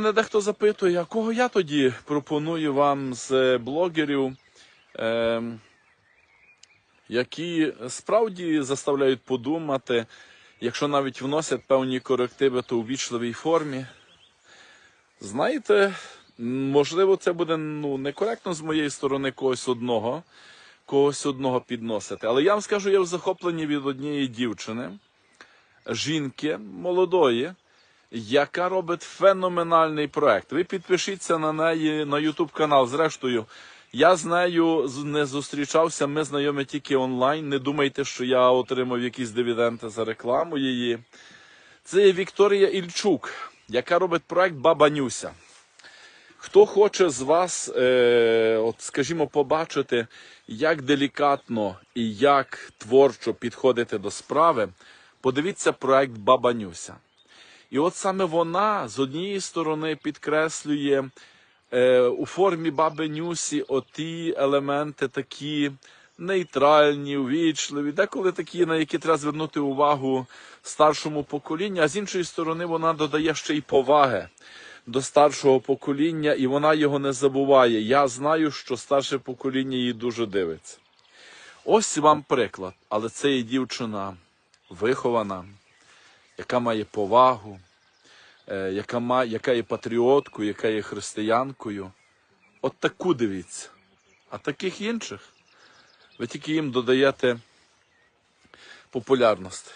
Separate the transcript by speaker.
Speaker 1: Мене дехто запитує, а кого я тоді пропоную вам з блогерів, е, які справді заставляють подумати, якщо навіть вносять певні корективи, то у вічливій формі. Знаєте, можливо, це буде ну, некоректно з моєї сторони когось одного, когось одного підносити. Але я вам скажу, я в захопленні від однієї дівчини, жінки молодої, яка робить феноменальний проект. Ви підпишіться на неї на YouTube канал. Зрештою, я з нею не зустрічався. Ми знайомі тільки онлайн. Не думайте, що я отримав якісь дивіденди за рекламу її. Це Вікторія Ільчук, яка робить проект Баба Нюся. Хто хоче з вас, е, от скажімо, побачити, як делікатно і як творчо підходити до справи, подивіться проект Баба Нюся. І от саме вона з однієї сторони підкреслює е, у формі баби Нюсі оті елементи такі нейтральні, увічливі, деколи такі, на які треба звернути увагу старшому поколінню, а з іншої сторони вона додає ще й поваги до старшого покоління, і вона його не забуває. Я знаю, що старше покоління її дуже дивиться. Ось вам приклад, але це є дівчина вихована, яка має повагу, е, яка, має, яка є патріоткою, яка є християнкою. От таку дивіться. А таких інших ви тільки їм додаєте популярності.